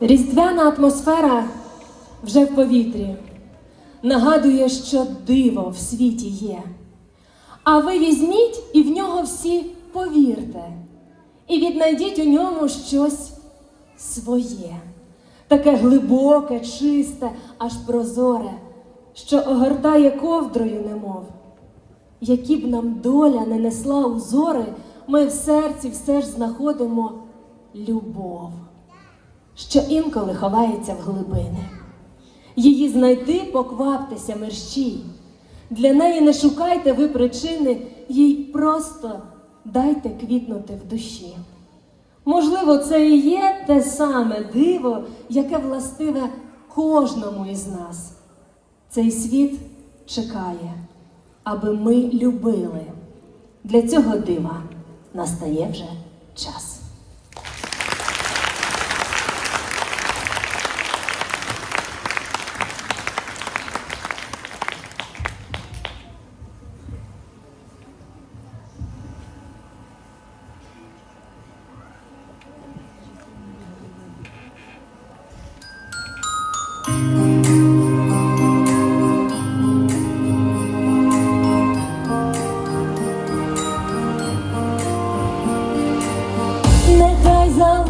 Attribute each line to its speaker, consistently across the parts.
Speaker 1: Різдвяна атмосфера вже в повітрі. Нагадує, що диво в світі є. А ви візьміть і в нього всі повірте, і віднайдіть у ньому щось своє, таке глибоке, чисте, аж прозоре, що огортає ковдрою, немов. Які б нам доля не несла узори, ми в серці все ж знаходимо любов що інколи ховається в глибини. Її знайти покваптеся мерщій. Для неї не шукайте ви причини, їй просто дайте квітнути в душі. Можливо, це і є те саме диво, яке властиве кожному із нас. Цей світ чекає, аби ми любили. Для цього дива настає вже час.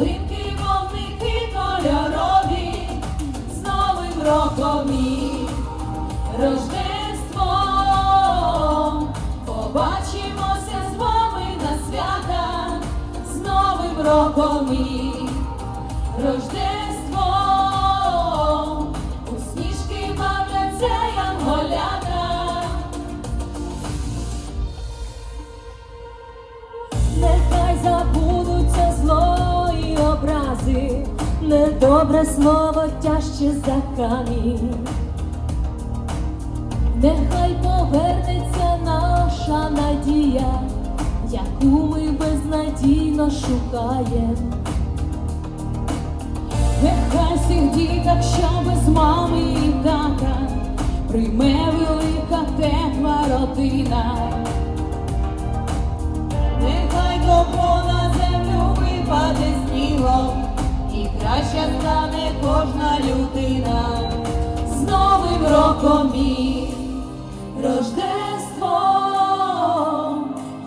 Speaker 1: Ялинки, вовники кольорові, з Новим роком і Рождеством. Побачимося з вами на свята, з Новим роком і Рождеством недобре слово тяжче за камінь. Нехай повернеться наша надія, яку ми безнадійно шукаємо. Нехай всіх діток, що без мами і тата, прийме велика тепла родина. Нехай добро на землю випаде снігом, краща стане кожна людина. З Новим роком і Рождеством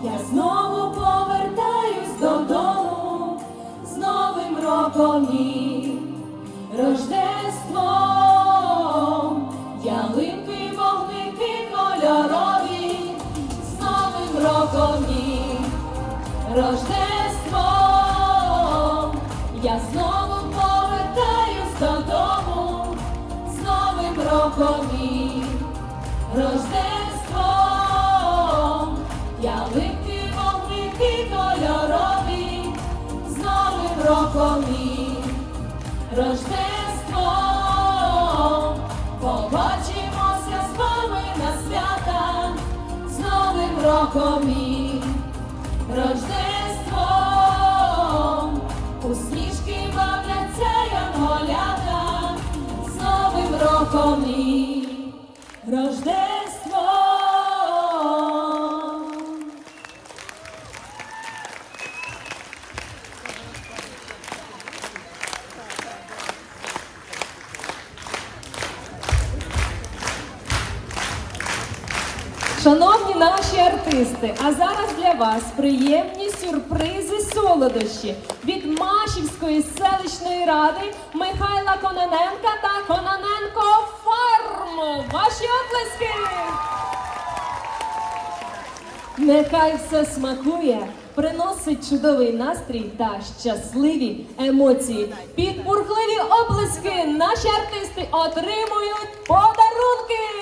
Speaker 1: я знову повертаюсь додому, з Новим роком і Рождеством ялинки, вогники кольорові, з Новим роком і Рождеством Рождеством побачимося з вами на свята, з Новим роком і Рождеством у сніжки бавляться янголята, з Новим роком і Рождеством. Шановні наші артисти, а зараз для вас приємні сюрпризи солодощі від Машівської селищної ради Михайла Кононенка та Кононенко Фарм. Ваші оплески! Нехай все смакує, приносить чудовий настрій та щасливі емоції. Під бурхливі оплески наші артисти отримують подарунки.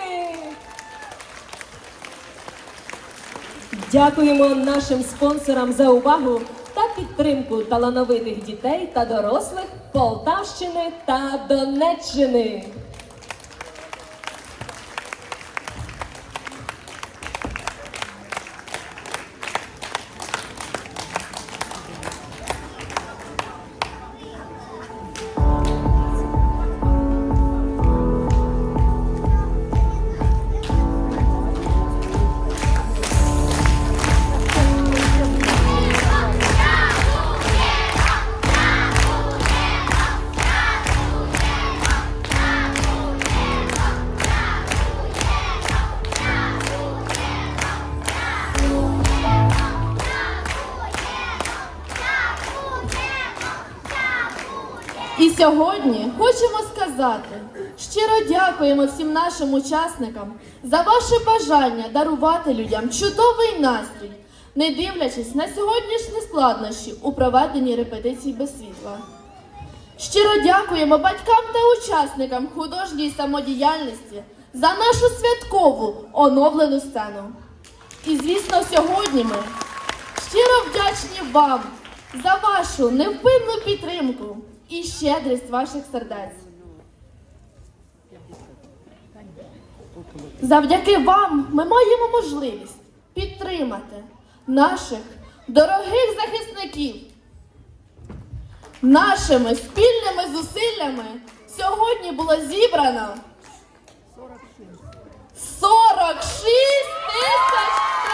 Speaker 1: Дякуємо нашим спонсорам за увагу та підтримку талановитих дітей та дорослих Полтавщини та Донеччини.
Speaker 2: І сьогодні хочемо сказати, щиро дякуємо всім нашим учасникам за ваше бажання дарувати людям чудовий настрій, не дивлячись на сьогоднішні складнощі у проведенні репетицій без світла. Щиро дякуємо батькам та учасникам художньої самодіяльності за нашу святкову оновлену сцену. І звісно, сьогодні ми щиро вдячні вам за вашу невпинну підтримку і щедрість ваших сердець. Завдяки вам ми маємо можливість підтримати наших дорогих захисників. Нашими спільними зусиллями сьогодні було зібрано 46 тисяч